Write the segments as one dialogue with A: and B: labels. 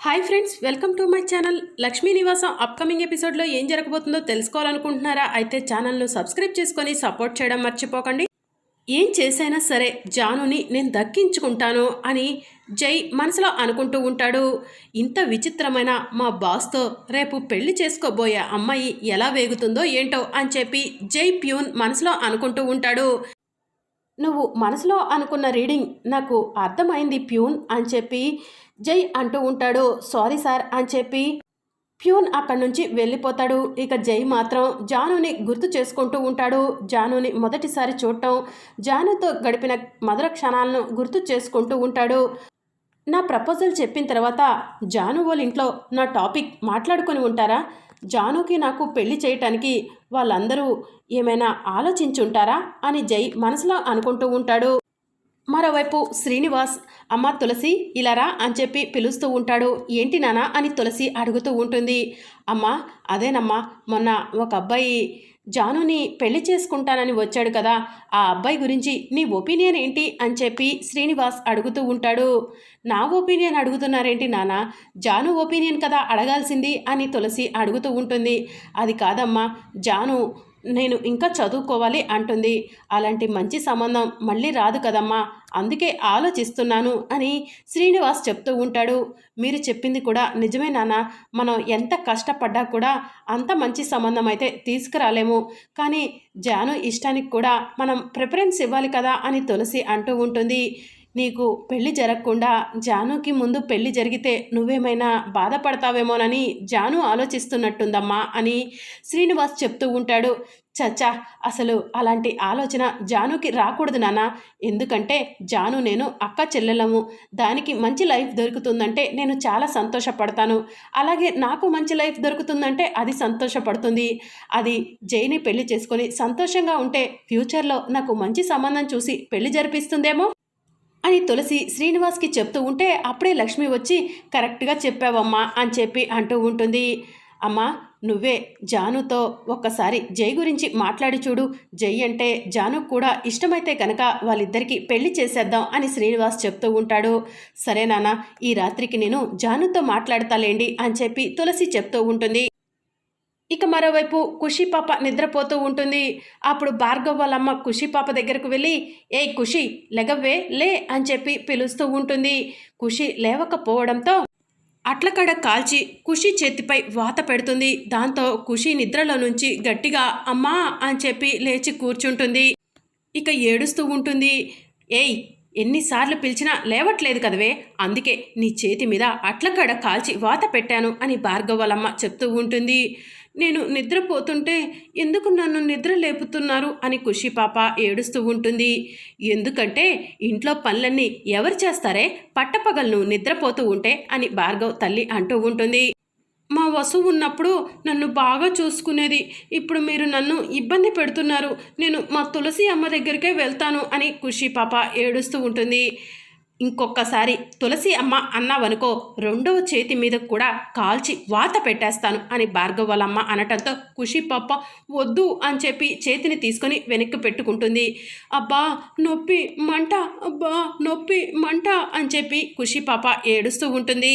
A: Hi friends welcome to my channel Lakshmi Nivasam upcoming ఎపిసోడ్లో ఏం జరగబోతుందో తెలుసుకోవాలనుకుంటున్నారా? అయితే ఛానల్ను సబ్స్క్రైబ్ చేసుకొని సపోర్ట్ చేయడం మర్చిపోకండి. ఏం చేసైనా సరే జానుని నేను దక్కించుకుంటాను అని జై మనసులో అనుకుంటూ ఉంటాడు. ఇంత విచిత్రమైన మా బాస్తో రేపు పెళ్ళి చేసుకోబోయే అమ్మాయి ఎలా వేగుతుందో ఏంటో అని చెప్పి జై ప్యూన్ మనసులో అనుకుంటూ ఉంటాడు. నువ్వు మనసులో అనుకున్న రీడింగ్ నాకు అర్థమైంది ప్యూన్ అని చెప్పి జై అంటూ ఉంటాడు. సారీ సార్ అని చెప్పి ప్యూన్ అక్కడి నుంచి వెళ్ళిపోతాడు. ఇక జై మాత్రం జానుని గుర్తు చేసుకుంటూ ఉంటాడు. జానుని మొదటిసారి చూడటం జానుతో గడిపిన మధుర క్షణాలను గుర్తు చేసుకుంటూ ఉంటాడు. నా ప్రపోజల్ చెప్పిన తర్వాత జాను వాళ్ళ ఇంట్లో నా టాపిక్ మాట్లాడుకొని ఉంటారా? జానుకి నాకు పెళ్ళి చేయటానికి వాళ్ళందరూ ఏమైనా ఆలోచించుంటారా? అని జై మనసులో అనుకుంటూ ఉంటాడు. మరోవైపు శ్రీనివాస్ అమ్మ తులసి ఇలారా అని చెప్పి పిలుస్తూ ఉంటాడు. ఏంటి నానా అని తులసి అడుగుతూ ఉంటుంది. అమ్మ అదేనమ్మా మొన్న ఒక అబ్బాయి జానుని పెళ్ళి చేసుకుంటానని వచ్చాడు కదా ఆ అబ్బాయి గురించి నీ ఒపీనియన్ ఏంటి? అని చెప్పి శ్రీనివాస్ అడుగుతూ ఉంటాడు. నా ఒపీనియన్ అడుగుతున్నారేంటి నాన్న? జాను ఒపీనియన్ కదా అడగాల్సింది అని తులసి అడుగుతూ ఉంటుంది. అది కాదమ్మా జాను నేను ఇంకా చదువుకోవాలి అంటుంది. అలాంటి మంచి సంబంధం మళ్ళీ రాదు కదమ్మా అందుకే ఆలోచిస్తున్నాను అని శ్రీనివాస్ చెప్తూ ఉంటాడు. మీరు చెప్పింది కూడా నిజమే నాన్న మనం ఎంత కష్టపడ్డా కూడా అంత మంచి సంబంధం అయితే తీసుకురాలేము. కానీ జాను ఇష్టానికి కూడా మనం ప్రిఫరెన్స్ ఇవ్వాలి కదా అని తులసి అంటూ ఉంటుంది. నీకు పెళ్ళి జరగకుండా జానుకి ముందు పెళ్ళి జరిగితే నువ్వేమైనా బాధపడతావేమోనని జాను ఆలోచిస్తున్నట్టుందమ్మా అని శ్రీనివాస్ చెప్తూ ఉంటాడు. చచ్చా అసలు అలాంటి ఆలోచన జానుకి రాకూడదు నాన్న. ఎందుకంటే జాను నేను అక్క చెల్లెలము దానికి మంచి లైఫ్ దొరుకుతుందంటే నేను చాలా సంతోషపడతాను. అలాగే నాకు మంచి లైఫ్ దొరుకుతుందంటే అది సంతోషపడుతుంది. అది జైని పెళ్ళి చేసుకొని సంతోషంగా ఉంటే ఫ్యూచర్లో నాకు మంచి సంబంధం చూసి పెళ్ళి జరిపిస్తుందేమో? అని తులసి శ్రీనివాస్కి చెప్తూ ఉంటే అప్పుడే లక్ష్మి వచ్చి కరెక్ట్గా చెప్పావమ్మా అని చెప్పి అంటూ ఉంటుంది. అమ్మా నువ్వే జానుతో ఒక్కసారి జై గురించి మాట్లాడి చూడు. జై అంటే జాను కూడా ఇష్టమైతే కనుక వాళ్ళిద్దరికీ పెళ్ళి చేసేద్దాం అని శ్రీనివాస్ చెప్తూ ఉంటాడు. సరే నాన్న ఈ రాత్రికి నేను జానుతో మాట్లాడతాలేండి అని చెప్పి తులసి చెప్తూ ఉంటుంది. ఇక మరోవైపు ఖుషి పాప నిద్రపోతూ ఉంటుంది. అప్పుడు భార్గవ్ వాళ్ళమ్మ ఖుషి పాప దగ్గరకు వెళ్ళి ఏయ్ ఖుషి లెగవ్వే లే అని చెప్పి పిలుస్తూ ఉంటుంది. ఖుషి లేవకపోవడంతో అట్లకడ కాల్చి ఖుషి చేతిపై వాత పెడుతుంది. దాంతో ఖుషి నిద్రలో నుంచి గట్టిగా అమ్మా అని చెప్పి లేచి కూర్చుంటుంది. ఇక ఏడుస్తూ ఉంటుంది. ఏయ్ ఎన్నిసార్లు పిలిచినా లేవట్లేదు కదవే అందుకే నీ చేతి మీద అట్లకడ కాల్చి వాత పెట్టాను అని భార్గవ్ వాళ్ళమ్మ చెప్తూ ఉంటుంది. నేను నిద్రపోతుంటే ఎందుకు నన్ను నిద్ర లేపుతున్నారు అని ఖుషి పాప ఏడుస్తూ ఉంటుంది. ఎందుకంటే ఇంట్లో పనులన్నీ ఎవరు చేస్తారే? పట్టపగలను నిద్రపోతూ ఉంటే అని భార్గవ్ తల్లి అంటూ ఉంటుంది. మా వసువు ఉన్నప్పుడు నన్ను బాగా చూసుకునేది. ఇప్పుడు మీరు నన్ను ఇబ్బంది పెడుతున్నారు. నేను మా తులసి అమ్మ దగ్గరికే వెళ్తాను అని ఖుషి పాప ఏడుస్తూ ఉంటుంది. ఇంకొకసారి తులసి అమ్మ అన్నావనుకో రెండవ చేతి మీద కూడా కాల్చి వాత పెట్టేస్తాను అని భార్గవ్ వాళ్ళమ్మ అనటంతో ఖుషి పాప వద్దు అని చెప్పి చేతిని తీసుకొని వెనక్కి పెట్టుకుంటుంది. అబ్బా నొప్పి మంట అబ్బా నొప్పి మంట అని చెప్పి ఖుషి పాప ఏడుస్తూ ఉంటుంది.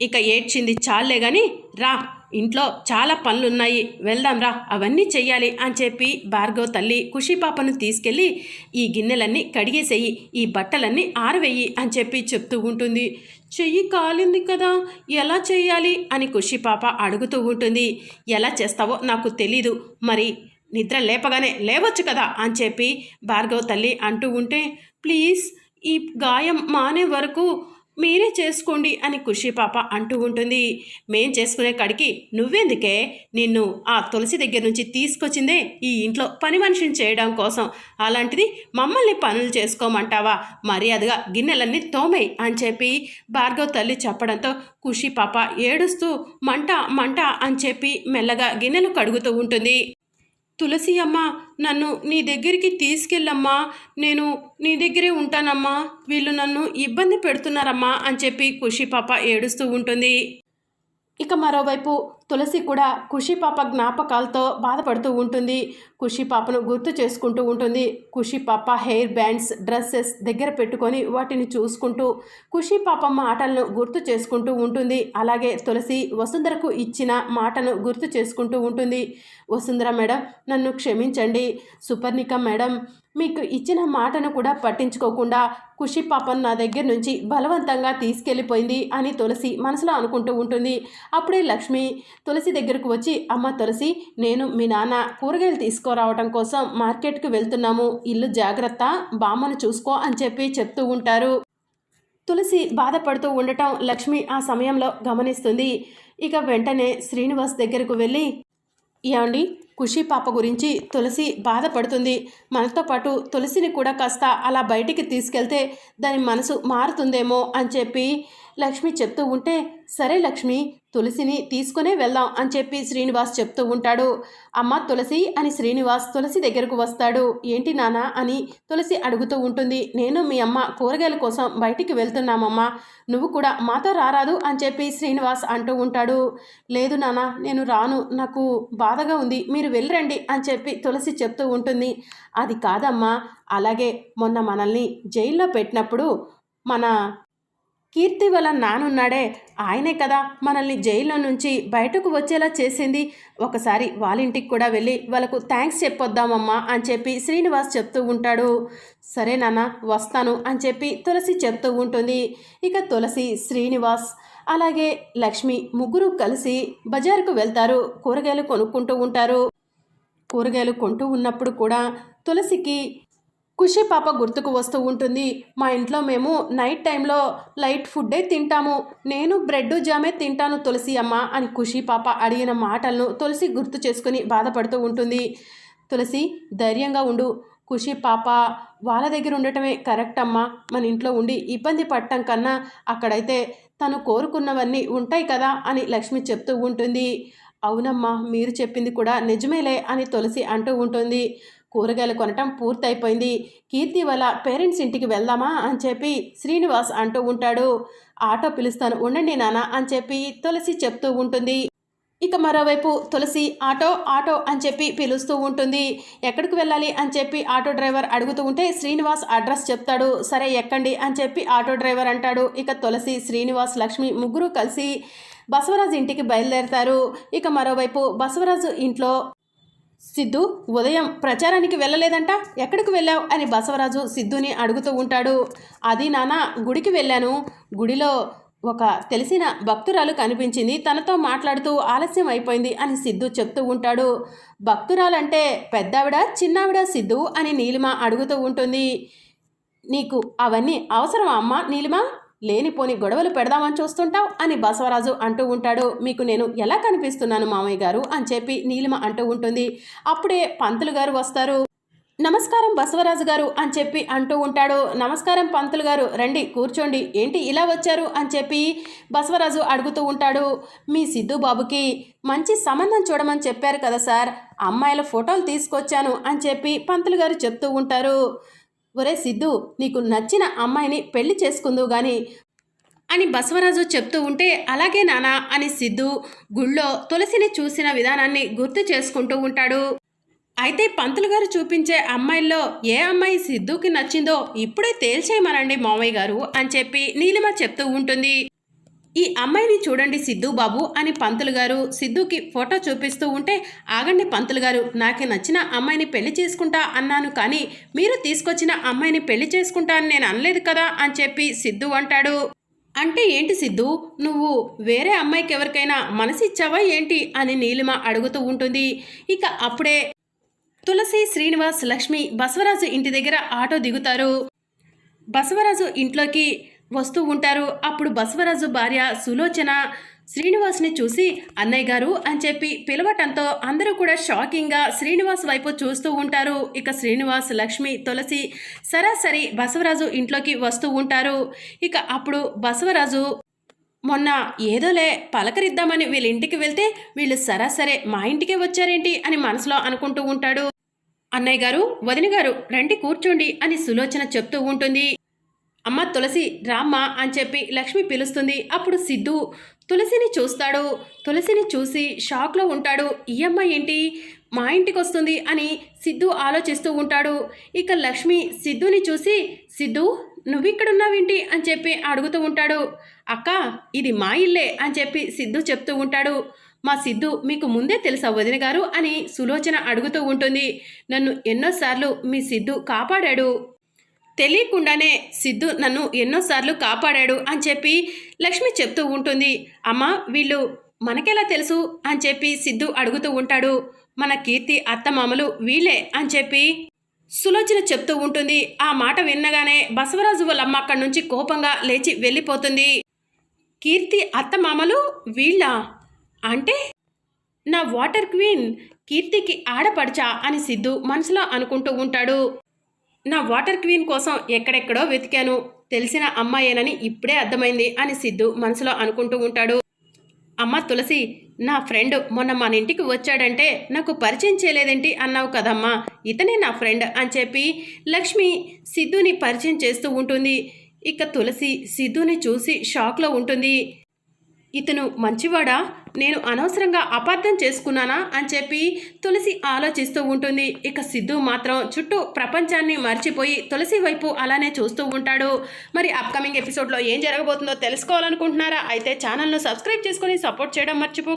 A: ఇక ఏడ్చింది చాలే గాని రా ఇంట్లో చాలా పనులున్నాయి వెళ్దాంరా అవన్నీ చెయ్యాలి అని చెప్పి భార్గవ్ తల్లి ఖుషి పాపను తీసుకెళ్ళి ఈ గిన్నెలన్నీ కడిగేసేయి ఈ బట్టలన్నీ ఆరవేయి అని చెప్పి చెప్తూ ఉంటుంది. చెయ్యి కాలింది కదా ఎలా చేయాలి అని ఖుషి పాప అడుగుతూ ఉంటుంది. ఎలా చేస్తావో నాకు తెలీదు మరి నిద్ర లేపగానే లేవచ్చు కదా అని చెప్పి భార్గవ్ తల్లి అంటూ ఉంటే ప్లీజ్ ఈ గాయం మానే వరకు మీరే చేసుకోండి అని ఖుషి పాప అంటూ ఉంటుంది. మేం చేసుకునే కాడికి నువ్వెందుకే? నిన్ను ఆ తులసి దగ్గర నుంచి తీసుకొచ్చిందే ఈ ఇంట్లో పని మనిషిని చేయడం కోసం. అలాంటిది మమ్మల్ని పనులు చేసుకోమంటావా? మర్యాదగా గిన్నెలన్నీ తోమేయ్ అని చెప్పి భార్గవ్ తల్లి చెప్పడంతో ఖుషి పాప ఏడుస్తూ మంట మంట అని చెప్పి మెల్లగా గిన్నెలు కడుగుతూ ఉంటుంది. తులసి అమ్మ నన్ను నీ దగ్గరికి తీసుకెళ్ళమ్మా నేను నీ దగ్గరే ఉంటానమ్మా. వీళ్ళు నన్ను ఇబ్బంది పెడుతున్నారమ్మా అని చెప్పి ఖుషి పాప ఏడుస్తూ ఉంటుంది. ఇక మరోవైపు తులసి కూడా ఖుషి పాప జ్ఞాపకాలతో బాధపడుతూ ఉంటుంది. ఖుషి పాపను గుర్తు చేసుకుంటూ ఉంటుంది. ఖుషి పాప హెయిర్ బ్యాండ్స్ డ్రెస్సెస్ దగ్గర పెట్టుకొని వాటిని చూసుకుంటూ ఖుషి పాప మాటలను గుర్తు చేసుకుంటూ ఉంటుంది. అలాగే తులసి వసుంధరకు ఇచ్చిన మాటను గుర్తు చేసుకుంటూ ఉంటుంది. వసుంధర మేడం నన్ను క్షమించండి. సుపర్ణిక మేడం మీకు ఇచ్చిన మాటను కూడా పట్టించుకోకుండా ఖుషి పాపం నా దగ్గర నుంచి బలవంతంగా తీసుకెళ్ళిపోయింది అని తులసి మనసులో అనుకుంటూ ఉంటుంది. అప్పుడే లక్ష్మి తులసి దగ్గరకు వచ్చి అమ్మ తులసి నేను మీ నాన్న కూరగాయలు తీసుకురావడం కోసం మార్కెట్కి వెళ్తున్నాము. ఇల్లు జాగ్రత్త బామ్మను చూసుకో అని చెప్పి చెప్తూ ఉంటారు. తులసి బాధపడుతూ ఉండటం లక్ష్మి ఆ సమయంలో గమనిస్తుంది. ఇక వెంటనే శ్రీనివాస్ దగ్గరకు వెళ్ళి ఏమండి ఖుషి పాప గురించి తులసి బాధపడుతుంది. మనతో పాటు తులసిని కూడా కాస్త అలా బయటికి తీసుకెళ్తే దాని మనసు మారుతుందేమో అని చెప్పి లక్ష్మి చెప్తూ ఉంటే సరే లక్ష్మి తులసిని తీసుకునే వెళ్దాం అని చెప్పి శ్రీనివాస్ చెప్తూ ఉంటాడు. అమ్మ తులసి అని శ్రీనివాస్ తులసి దగ్గరకు వస్తాడు. ఏంటి నాన్న అని తులసి అడుగుతూ ఉంటుంది. నేను మీ అమ్మ కూరగాయల కోసం బయటికి వెళ్తున్నామమ్మా. నువ్వు కూడా మాతో రారాదు అని చెప్పి శ్రీనివాస్ అంటూ ఉంటాడు. లేదు నాన్న నేను రాను. నాకు బాధగా ఉంది. మీరు వెళ్ళరండి అని చెప్పి తులసి చెప్తూ ఉంటుంది. అది కాదమ్మా. అలాగే మొన్న మనల్ని జైల్లో పెట్టినప్పుడు మన కీర్తి వల్ల నానున్నాడే. ఆయనే కదా మనల్ని జైల్లో నుంచి బయటకు వచ్చేలా చేసింది. ఒకసారి వాళ్ళ ఇంటికి కూడా వెళ్ళి వాళ్ళకు థ్యాంక్స్ చెప్పొద్దామమ్మా అని చెప్పి శ్రీనివాస్ చెప్తూ ఉంటాడు. సరే నాన్న వస్తాను అని చెప్పి తులసి చెప్తూ ఉంటుంది. ఇక తులసి శ్రీనివాస్ అలాగే లక్ష్మి ముగ్గురు కలిసి బజారుకు వెళ్తారు. కూరగాయలు కొనుక్కుంటూ ఉంటారు. కూరగాయలు కొంటూ ఉన్నప్పుడు కూడా తులసికి ఖుషి పాప గుర్తుకు వస్తూ ఉంటుంది. మా ఇంట్లో మేము నైట్ టైంలో లైట్ ఫుడ్డే తింటాము. నేను బ్రెడ్ జామే తింటాను తులసి అమ్మ అని ఖుషి పాప అడిగిన మాటలను తులసి గుర్తు చేసుకుని బాధపడుతూ ఉంటుంది. తులసి ధైర్యంగా ఉండు. ఖుషి పాప వాళ్ళ దగ్గర ఉండటమే కరెక్ట్ అమ్మా. మన ఇంట్లో ఉండి ఇబ్బంది పడటం కన్నా అక్కడైతే తను కోరుకున్నవన్నీ ఉంటాయి కదా అని లక్ష్మి చెప్తూ ఉంటుంది. అవునమ్మా మీరు చెప్పింది కూడా నిజమేలే అని తులసి అంటూ ఉంటుంది. కూరగాయలు కొనటం పూర్తయిపోయింది. కీర్తి వాళ్ళ పేరెంట్స్ ఇంటికి వెళ్దామా అని చెప్పి శ్రీనివాస్ అంటూ ఉంటాడు. ఆటో పిలుస్తాను ఉండండి నాన్న అని చెప్పి తులసి చెప్తూ ఉంటుంది. ఇక మరోవైపు తులసి ఆటో ఆటో అని చెప్పి పిలుస్తూ ఉంటుంది. ఎక్కడికి వెళ్ళాలి అని చెప్పి ఆటో డ్రైవర్ అడుగుతూ ఉంటే శ్రీనివాస్ అడ్రస్ చెప్తాడు. సరే ఎక్కండి అని చెప్పి ఆటో డ్రైవర్ అంటాడు. ఇక తులసి శ్రీనివాస్ లక్ష్మి ముగ్గురు కలిసి బసవరాజు ఇంటికి బయలుదేరతారు. ఇక మరోవైపు బసవరాజు ఇంట్లో సిద్ధు ఉదయం ప్రచారానికి వెళ్ళలేదంట? ఎక్కడికి వెళ్ళావు? అని బసవరాజు సిద్ధుని అడుగుతూ ఉంటాడు. అది నాన్న గుడికి వెళ్ళాను. గుడిలో ఒక తెలిసిన భక్తురాలు కనిపించింది. తనతో మాట్లాడుతూ ఆలస్యం అయిపోయింది అని సిద్ధు చెప్తూ ఉంటాడు. భక్తురాలంటే పెద్దావిడ చిన్నావిడ సిద్ధు అని నీలిమ అడుగుతూ ఉంటుంది. నీకు అవన్నీ అవసరమా అమ్మ నీలిమ? లేనిపోని గొడవలు పెడదామని చూస్తుంటావు అని బసవరాజు అంటూ ఉంటాడు. మీకు నేను ఎలా కనిపిస్తున్నాను మామయ్య గారు అని చెప్పి నీలిమ అంటూ ఉంటుంది. అప్పుడే పంతులు గారు వస్తారు. నమస్కారం బసవరాజు గారు అని చెప్పి అంటూ ఉంటాడు. నమస్కారం పంతులు గారు రండి కూర్చోండి. ఏంటి ఇలా వచ్చారు అని చెప్పి బసవరాజు అడుగుతూ ఉంటాడు. మీ సిద్ధు బాబుకి మంచి సంబంధం చూడమని చెప్పారు కదా సార్. అమ్మాయిల ఫోటోలు తీసుకొచ్చాను అని చెప్పి పంతులు గారు చెప్తూ ఉంటారు. ఒరే సిద్ధు నీకు నచ్చిన అమ్మాయిని పెళ్ళి చేసుకుందువు గాని. అని బసవరాజు చెప్తూ ఉంటే అలాగే నానా అని సిద్ధు గుళ్ళో తులసిని చూసిన విధానాన్ని గుర్తు చేసుకుంటూ ఉంటాడు. అయితే పంతులు గారు చూపించే అమ్మాయిల్లో ఏ అమ్మాయి సిద్ధుకి నచ్చిందో ఇప్పుడే తేల్చేయమనండి మామయ్య గారు అని చెప్పి నీలిమ చెప్తూ ఉంటుంది. ఈ అమ్మాయిని చూడండి సిద్ధు బాబు అని పంతులు గారు సిద్ధుకి ఫోటో చూపిస్తూ ఉంటే ఆగండి పంతులు గారు నాకు నచ్చిన అమ్మాయిని పెళ్ళి చేసుకుంటా అన్నాను కానీ మీరు తీసుకొచ్చిన అమ్మాయిని పెళ్ళి చేసుకుంటా అని నేను అనలేదు కదా అని చెప్పి సిద్ధు అంటాడు. అంటే ఏంటి సిద్ధు? నువ్వు వేరే అమ్మాయికి ఎవరికైనా మనసిచ్చావా ఏంటి? అని నీలిమ అడుగుతూ ఉంటుంది. ఇక అప్పుడే తులసి శ్రీనివాస్ లక్ష్మి బసవరాజు ఇంటి దగ్గర ఆటో దిగుతారు. బసవరాజు ఇంట్లోకి వస్తూ ఉంటారు. అప్పుడు బసవరాజు భార్య సులోచన శ్రీనివాస్ని చూసి అన్నయ్య గారు అని చెప్పి పిలవటంతో అందరూ కూడా షాకింగ్గా శ్రీనివాస్ వైపు చూస్తూ ఉంటారు. ఇక శ్రీనివాస్ లక్ష్మి తులసి సరాసరి బసవరాజు ఇంట్లోకి వస్తూ ఉంటారు. ఇక అప్పుడు బసవరాజు మొన్న ఏదోలే పలకరిద్దామని వీళ్ళ ఇంటికి వెళ్తే వీళ్ళు సరాసరే మా ఇంటికే వచ్చారేంటి? అని మనసులో అనుకుంటూ ఉంటాడు. అన్నయ్య గారు వదిన గారు రండి కూర్చోండి అని సులోచన చెప్తూ ఉంటుంది. అమ్మ తులసి రామ్మ అని చెప్పి లక్ష్మి పిలుస్తుంది. అప్పుడు సిద్ధు తులసిని చూస్తాడు. తులసిని చూసి షాక్లో ఉంటాడు. ఈ అమ్మాయి ఏంటి? మా ఇంటికి వస్తుంది అని సిద్ధు ఆలోచిస్తూ ఉంటాడు. ఇక లక్ష్మి సిద్ధుని చూసి సిద్ధు నువ్విక్కడున్నావేంటి? అని చెప్పి అడుగుతూ ఉంటాడు. అక్క ఇది మా ఇల్లే అని చెప్పి సిద్ధు చెప్తూ ఉంటాడు. మా సిద్ధు మీకు ముందే తెలుసా వదిన గారు? అని సులోచన అడుగుతూ ఉంటుంది. నన్ను ఎన్నోసార్లు మీ సిద్ధు కాపాడాడు. తెలియకుండానే సిద్ధు నన్ను ఎన్నోసార్లు కాపాడాడు అని చెప్పి లక్ష్మి చెప్తూ ఉంటుంది. అమ్మ వీళ్ళు మనకెలా తెలుసు? అని చెప్పి సిద్ధు అడుగుతూ ఉంటాడు. మన కీర్తి అత్తమామలు వీళ్ళే అని చెప్పి సులోచన చెప్తూ ఉంటుంది. ఆ మాట విన్నగానే బసవరాజు వాళ్ళమ్మ అక్కడి నుంచి కోపంగా లేచి వెళ్ళిపోతుంది. కీర్తి అత్తమామలు వీళ్ళ? అంటే నా వాటర్ క్వీన్ కీర్తికి ఆడపడచా అని సిద్ధు మనసులో అనుకుంటూ ఉంటాడు. నా వాటర్ క్వీన్ కోసం ఎక్కడెక్కడో వెతికాను. తెలిసిన అమ్మాయేనని ఇప్పుడే అర్థమైంది అని సిద్ధు మనసులో అనుకుంటూ ఉంటాడు. అమ్మ తులసి నా ఫ్రెండ్ మొన్న మన ఇంటికి వచ్చాడంటే నాకు పరిచయం చేయలేదేంటి అన్నావు కదమ్మా. ఇతనే నా ఫ్రెండ్ అని చెప్పి లక్ష్మి సిద్ధుని పరిచయం చేస్తూ ఉంటుంది. ఇక తులసి సిద్ధుని చూసి షాక్లో ఉంటుంది. ఇతను మంచివాడా? నేను అనవసరంగా అపార్థం చేసుకున్నానా? అని చెప్పి తులసి ఆలోచిస్తూ ఉంటుంది. ఇక సిద్ధు మాత్రం చుట్టూ ప్రపంచాన్ని మర్చిపోయి తులసి వైపు అలానే చూస్తూ ఉంటాడు. మరి అప్కమింగ్ ఎపిసోడ్లో ఏం జరగబోతుందో తెలుసుకోవాలనుకుంటున్నారా? అయితే ఛానల్ను సబ్స్క్రైబ్ చేసుకొని సపోర్ట్ చేయడం మర్చిపో